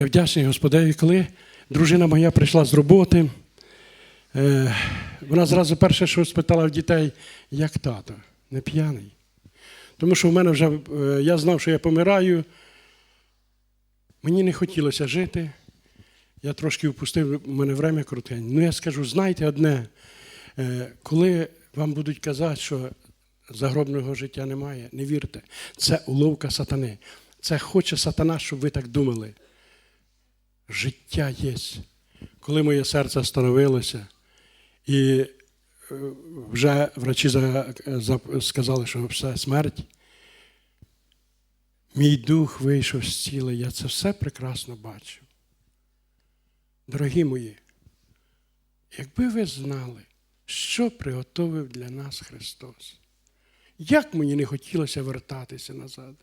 Я вдячний Господеві, коли дружина моя прийшла з роботи, е, вона зразу перше, що спитала в дітей, як тато, не п'яний. Тому що в мене вже, е, я знав, що я помираю, мені не хотілося жити. Я трошки впустив, у мене время крутень. Ну, я скажу, знайте одне, е, коли вам будуть казати, що загробного життя немає, не вірте. Це уловка сатани. Це хоче сатана, щоб ви так думали життя є. Коли моє серце становилося, і е, вже врачі за, за, сказали, що все смерть, мій дух вийшов з тіла, я це все прекрасно бачив. Дорогі мої, якби ви знали, що приготовив для нас Христос, як мені не хотілося вертатися назад.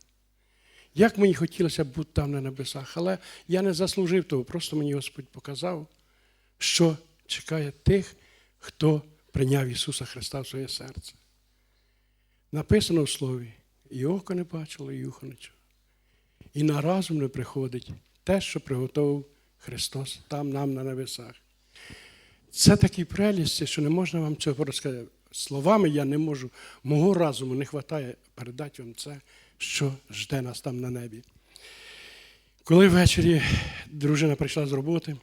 Як мені хотілося бути там на небесах, але я не заслужив того, просто мені Господь показав, що чекає тих, хто прийняв Ісуса Христа в своє серце. Написано в Слові, і око не бачило, і ухо не чуло. І на разум не приходить те, що приготував Христос там нам на небесах. Це такі прелісті, що не можна вам цього розказати. Словами я не можу, мого разуму не вистачає передати вам це що жде нас там на небі. Коли ввечері дружина прийшла з роботи,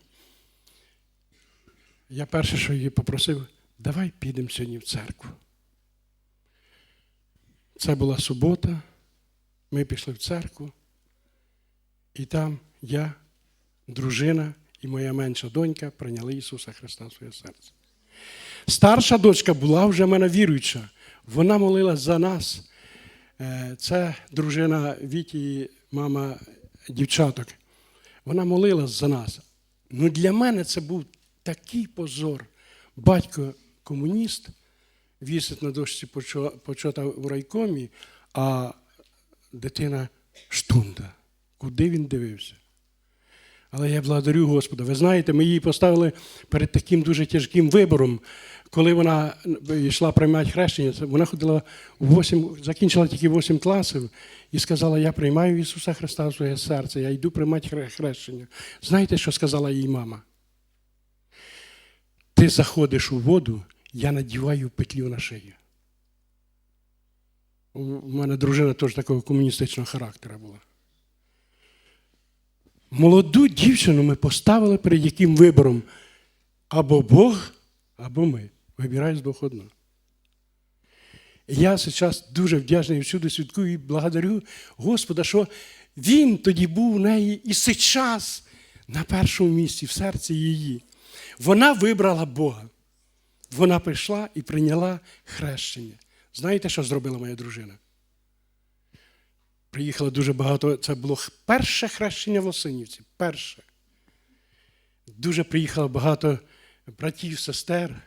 я перше, що її попросив, давай підемо сьогодні в церкву. Це була субота, ми пішли в церкву, і там я, дружина і моя менша донька прийняли Ісуса Христа в своє серце. Старша дочка була вже в мене віруюча, вона молилась за нас. Е, це дружина Віті, мама дівчаток. Вона молилась за нас. Ну для мене це був такий позор. Батько комуніст вісить на дошці почота в райкомі, а дитина штунда. Куди він дивився? Але я благодарю Господа. Ви знаєте, ми її поставили перед таким дуже тяжким вибором. Коли вона йшла приймати хрещення, вона ходила в 8, закінчила тільки 8 класів і сказала: Я приймаю Ісуса Христа в своє серце, я йду приймати хрещення. Знаєте, що сказала їй мама? Ти заходиш у воду, я надіваю петлю на шию. У мене дружина теж такого комуністичного характеру була. Молоду дівчину ми поставили перед яким вибором або Бог, або ми. Вибирай з двох одного. Я зараз дуже вдячний всюди свідкую і благодарю Господа, що Він тоді був у неї і сейчас на першому місці, в серці її. Вона вибрала Бога. Вона прийшла і прийняла хрещення. Знаєте, що зробила моя дружина? Приїхало дуже багато. Це було перше хрещення в Лосинівці. Перше. Дуже приїхало багато братів, сестер.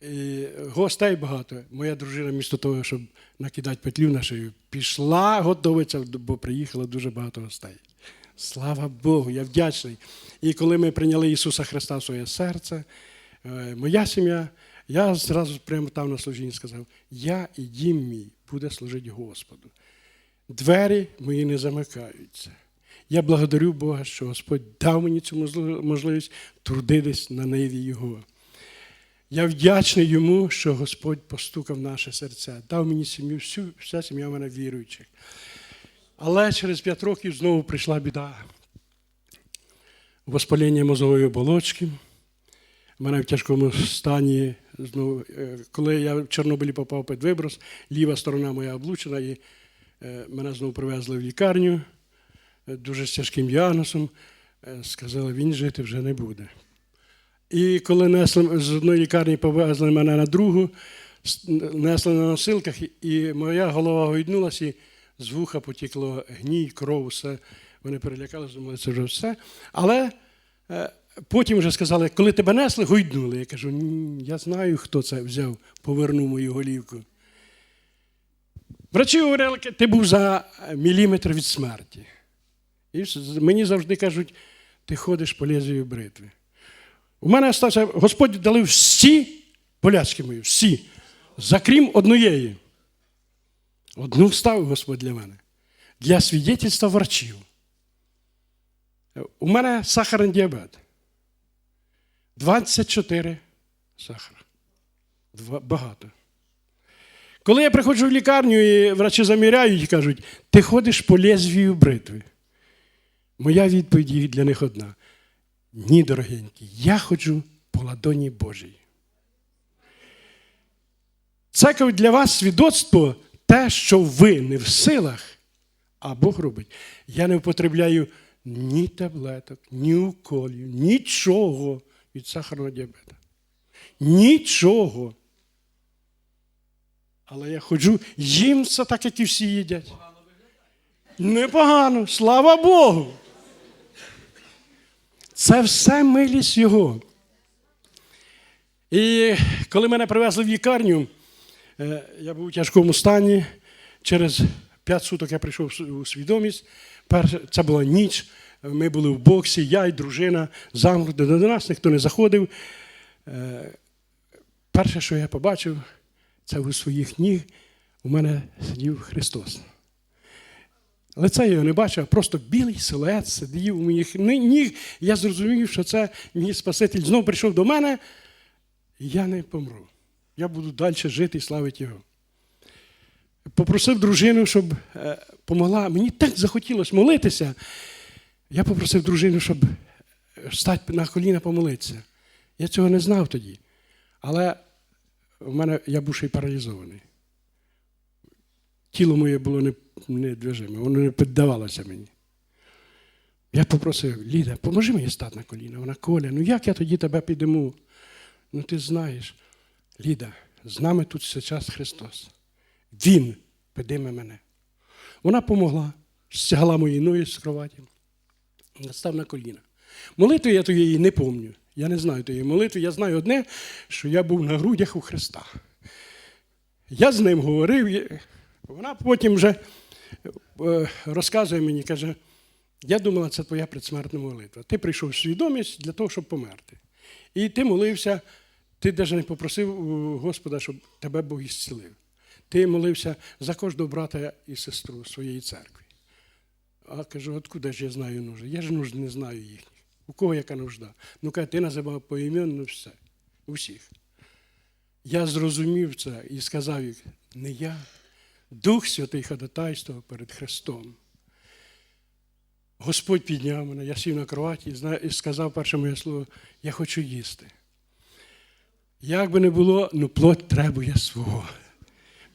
І гостей багато. Моя дружина, місто того, щоб накидати петлю на шию, пішла, готовиться, бо приїхало дуже багато гостей. Слава Богу, я вдячний. І коли ми прийняли Ісуса Христа в своє серце, е, моя сім'я, я зразу прямо там на служінні сказав: я і дім мій буде служити Господу. Двері мої не замикаються. Я благодарю Бога, що Господь дав мені цю можливість трудитись на ниві Його. Я вдячний йому, що Господь постукав наше серця, дав мені сім'ю, всю, вся сім'я в мене віруючих. Але через п'ять років знову прийшла біда. Воспалення мозової оболочки. У мене в тяжкому стані, знову, е, коли я в Чорнобилі попав під виброс, ліва сторона моя облучена, і мене знову привезли в лікарню е, дуже з тяжким діагнозом. Сказали, він жити вже не буде. І коли несли з одної лікарні повезли мене на другу, несли на носилках, і моя голова гойднулася, і з вуха потікло гній, кров, все. Вони перелякалися, думали, це вже все. Але е, потім вже сказали, коли тебе несли, гойднули. Я кажу, я знаю, хто це взяв, повернув мою голівку. Врачі говорили, ти був за міліметр від смерті. І мені завжди кажуть, ти ходиш по лезвію бритви. У мене стався, Господь дали всі болячки мої, всі, закрім однієї. Одну ставив Господь для мене. Для свідетельства врачів. У мене сахарний діабет. 24 сахара. Багато. Коли я приходжу в лікарню і врачі заміряють і кажуть, ти ходиш по лезвію бритви. Моя відповідь для них одна. Ні, дорогенькі, я ходжу по ладоні Божій. Це для вас свідоцтво те, що ви не в силах, а Бог робить. Я не употребляю ні таблеток, ні уколів, нічого від сахарного діабета. Нічого. Але я ходжу, їм це так, як і всі їдять. Непогано, слава Богу. Це все милість Його. І коли мене привезли в лікарню, е, я був у тяжкому стані. Через п'ять суток я прийшов у свідомість. Це була ніч. Ми були в боксі, я і дружина замкнуті. До нас ніхто не заходив. Е, Перше, що я побачив, це у своїх ніг у мене сидів Христос. Лице його не бачив, а просто білий силует сидів у моїх ніг. Я зрозумів, що це мій Спаситель знову прийшов до мене, і я не помру. Я буду далі жити і славити його. Попросив дружину, щоб е, помогла. Мені так захотілося молитися. Я попросив дружину, щоб стати на коліна помолитися. Я цього не знав тоді. Але в мене я був ще й паралізований. Тіло моє було не, недвижиме, воно не піддавалося мені. Я попросив, Ліда, поможи мені стати на коліна. Вона Коля, ну як я тоді тебе підійму? Ну ти знаєш, Ліда, з нами тут зараз Христос. Він підійме мене. Вона помогла, стягла мої ноги з кроваті, став на коліна. Молитви я тієї не пам'ятаю. Я не знаю тієї молитви. Я знаю одне, що я був на грудях у Христа. Я з ним говорив. Вона потім вже е, розказує мені, каже, я думала, це твоя предсмертна молитва. Ти прийшов в свідомість для того, щоб померти. І ти молився, ти навіть не попросив Господа, щоб тебе Бог ісцілив. Ти молився за кожного брата і сестру своєї церкви. А кажу, откуда ж я знаю нужди? Я ж нужд не знаю їхніх. У кого яка нужда? Ну каже, ти називав поіменно все. Усіх. Я зрозумів це і сказав їх, не я, Дух Святий ходатайствував перед Христом. Господь підняв мене, я сів на кроваті і сказав перше моє слово, я хочу їсти. Як би не було, ну плоть требує свого.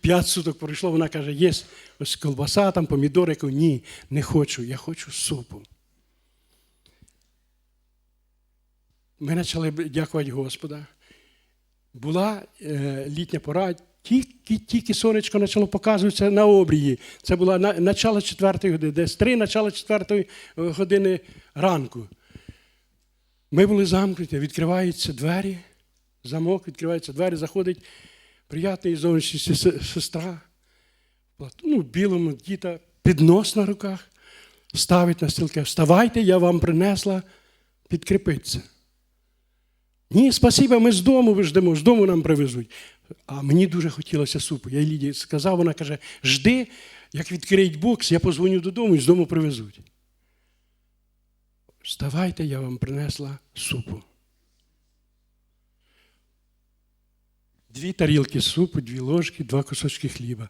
П'ять суток пройшло, вона каже, є ось колбаса, там помідори. Я кажу, ні, не хочу, я хочу супу. Ми почали дякувати Господа. Була е, літня пора, тільки, тільки сонечко почало показуватися на обрії. Це було на, начало четвертої години, десь три начало четвертої е, години ранку. Ми були замкнуті, відкриваються двері, замок, відкриваються двері, заходить приятний зовнішній сестра, ну, білому діта, піднос на руках, ставить на стілки. Вставайте, я вам принесла підкріпитися. Ні, спасіба, ми з дому ждемо, з дому нам привезуть. А мені дуже хотілося супу. Я Лідії сказав, вона каже, жди, як відкриють бокс, я позвоню додому і з дому привезуть. Вставайте, я вам принесла супу. Дві тарілки супу, дві ложки, два кусочки хліба.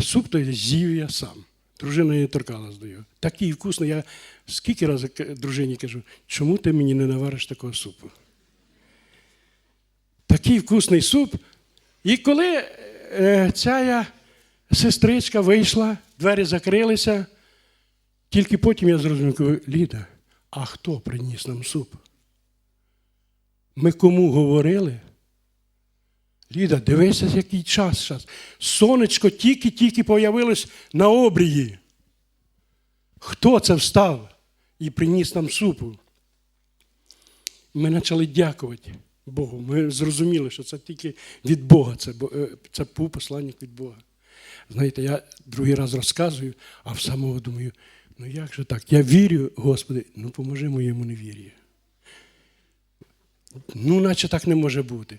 Суп той з'їв я сам. Дружина не торкалась до його. Такий вкусний. Я скільки разів дружині кажу, чому ти мені не навариш такого супу? Такий вкусний суп. І коли е, ця сестричка вийшла, двері закрилися, тільки потім я зрозумів, Ліда, а хто приніс нам суп? Ми кому говорили? Ліда, дивися, який час зараз. Сонечко тільки-тільки появилось на обрії. Хто це встав і приніс нам супу? Ми почали дякувати Богу. Ми зрозуміли, що це тільки від Бога, це, е, це був посланник від Бога. Знаєте, я другий раз розказую, а в самого думаю, ну як же так? Я вірю, Господи, ну поможи моєму невір'ю. Ну, наче так не може бути.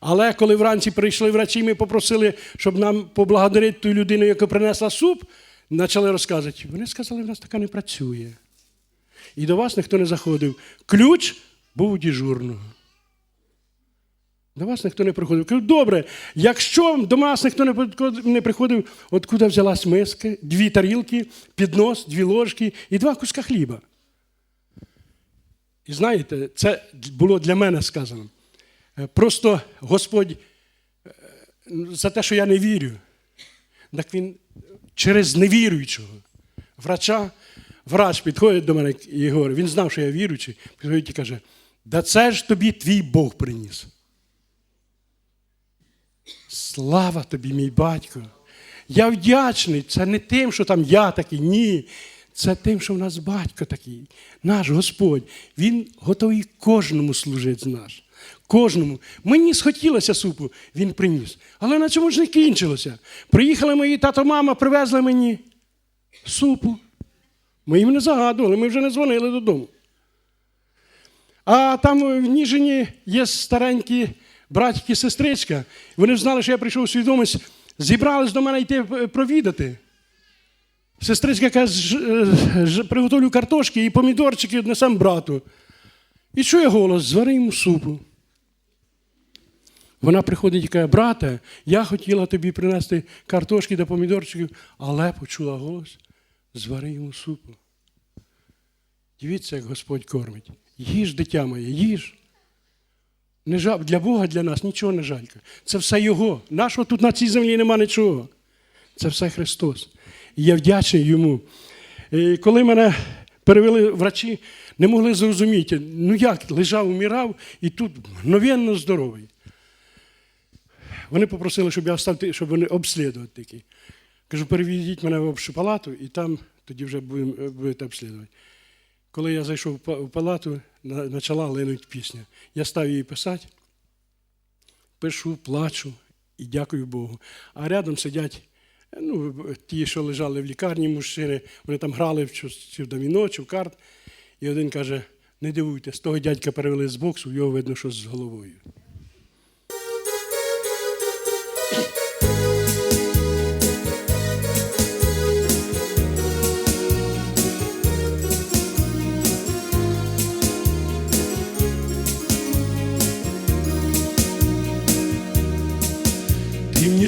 Але коли вранці прийшли врачі, ми попросили, щоб нам поблагодарити ту людину, яка принесла суп, почали розказувати. Вони сказали, в нас така не працює. і до вас ніхто не заходив. Ключ був у дежурного. До вас ніхто не приходив. Кажу, добре, якщо до нас ніхто не приходив, откуда взялась миска, дві тарілки, піднос, дві ложки і два куска хліба. І знаєте, це було для мене сказано. Е, Просто Господь е, за те, що я не вірю, так він через невіруючого врача, врач підходить до мене і говорить, він знав, що я віруючий, підходить і каже, да це ж тобі твій Бог приніс. Слава тобі, мій батько. Я вдячний. Це не тим, що там я такий, ні. Це тим, що в нас батько такий, наш Господь. Він готовий кожному служити з нас. Кожному. Мені схотілося супу, він приніс. Але на цьому ж не кінчилося. Приїхали мої тато, мама, привезли мені супу. Ми їм не загадували, ми вже не дзвонили додому. А там в Ніжині є старенькі братики і сестричка. Вони знали, що я прийшов у свідомість, зібрались до мене йти е, провідати. Сестричка каже, «Ж- е, приготовлю картошки і помідорчики віднесем брату. І чує голос, звари йому супу. Вона приходить і каже, брате, я хотіла тобі принести картошки та помідорчиків, але почула голос, звари йому супу. Дивіться, як Господь кормить. Їж, дитя моє, їж. Не жал... Для Бога, для нас нічого не жалько. Це все Його. Нашого тут на цій землі нема нічого. Це все Христос. І я вдячний йому. І коли мене перевели врачі, не могли зрозуміти, ну як, лежав, умирав, і тут мгновенно здоровий. Вони попросили, щоб я встав, щоб вони обслідувати такі. Кажу, переведіть мене в общу палату, і там тоді вже е, будете обслідувати. Коли я зайшов в палату, почала линути пісня. Я став її писати, пишу, плачу і дякую Богу. А рядом сидять ну, ті, що лежали в лікарні мужчини, вони там грали в чи в доміно, чи в карт. І один каже: не дивуйтесь, того дядька перевели з боксу, його видно, що з головою.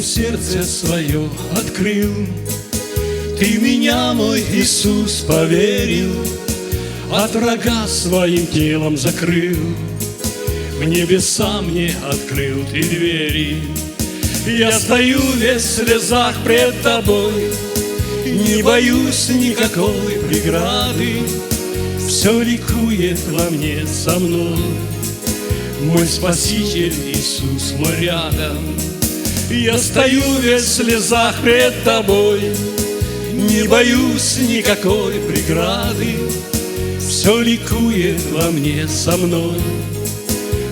Сердце свое открыл, Ты меня, мой Иисус, поверил, От врага своим телом закрыл, В небеса мне открыл ты двери. Я стою весь в слезах пред тобой, Не боюсь никакой преграды, Все ликует во мне со мной. Мой Спаситель Иисус мой рядом, я стою весь в слезах пред тобой, Не боюсь никакой преграды, Все ликует во мне со мной.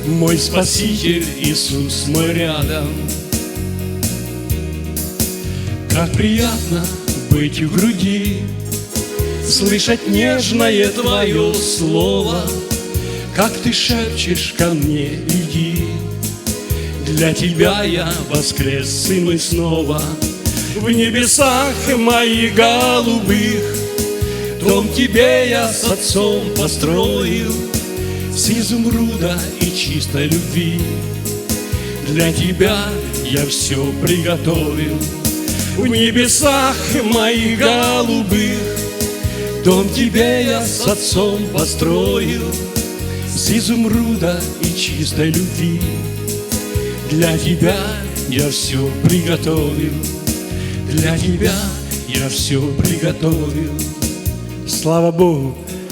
Мой Спаситель Иисус мой рядом. Как приятно быть в груди, Слышать нежное Твое слово, Как Ты шепчешь ко мне, иди, для тебя я воскрес, сын мой, снова В небесах моих голубых. Дом тебе я с отцом построил С изумруда и чистой любви. Для тебя я все приготовил В небесах моих голубых. Дом тебе я с отцом построил С изумруда и чистой любви для тебя я все приготовил, для тебя я все приготовил. Слава Богу!